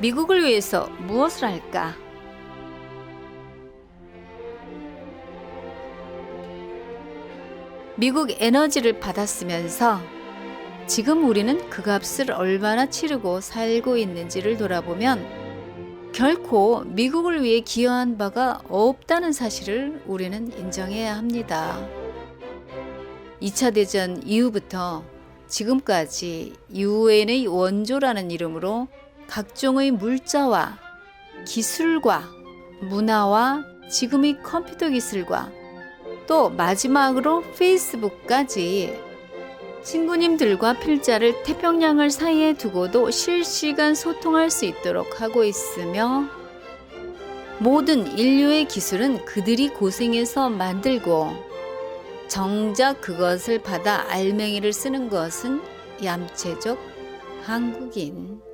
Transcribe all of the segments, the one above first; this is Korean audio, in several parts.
미국을 위해서 무엇을 할까? 미국 에너지를 받았으면서 지금 우리는 그 값을 얼마나 치르고 살고 있는지를 돌아보면 결코 미국을 위해 기여한 바가 없다는 사실을 우리는 인정해야 합니다. 2차 대전 이후부터 지금까지 유엔의 원조라는 이름으로 각종의 물자와 기술과 문화와 지금의 컴퓨터 기술과 또 마지막으로 페이스북까지 친구님들과 필자를 태평양을 사이에 두고도 실시간 소통할 수 있도록 하고 있으며 모든 인류의 기술은 그들이 고생해서 만들고 정작 그것을 받아 알맹이를 쓰는 것은 얌체족 한국인.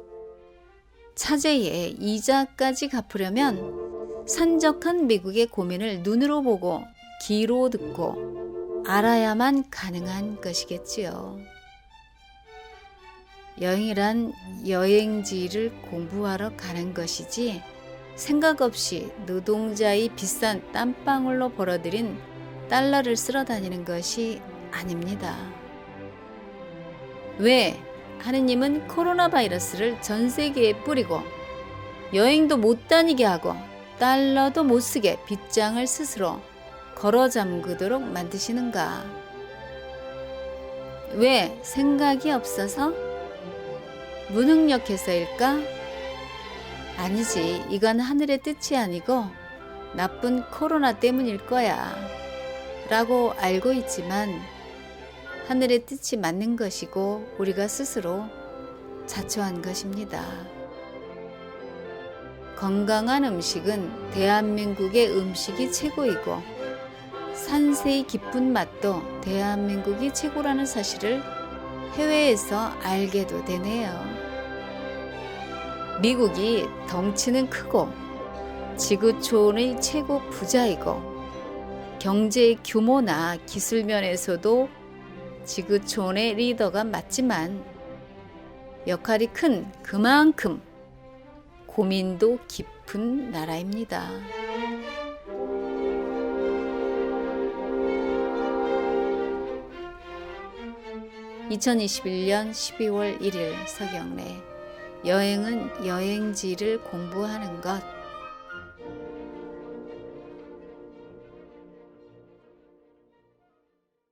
차제에 이자까지 갚으려면 산적한 미국의 고민을 눈으로 보고 귀로 듣고 알아야만 가능한 것이겠지요. 여행이란 여행지를 공부하러 가는 것이지 생각 없이 노동자의 비싼 땀방울로 벌어들인 달러를 쓸어 다니는 것이 아닙니다. 왜 하느님은 코로나 바이러스를 전 세계에 뿌리고 여행도 못 다니게 하고 달러도 못 쓰게 빗장을 스스로 걸어 잠그도록 만드시는가? 왜 생각이 없어서? 무능력해서일까? 아니지, 이건 하늘의 뜻이 아니고 나쁜 코로나 때문일 거야. 라고 알고 있지만 하늘의 뜻이 맞는 것이고 우리가 스스로 자초한 것입니다. 건강한 음식은 대한민국의 음식이 최고이고 산세의 깊은 맛도 대한민국이 최고라는 사실을 해외에서 알게도 되네요. 미국이 덩치는 크고 지구촌의 최고 부자이고 경제의 규모나 기술 면에서도 지구촌의 리더가 맞지만 역할이 큰 그만큼 고민도 깊은 나라입니다. (2021년 12월 1일) 서경래 여행은 여행지를 공부하는 것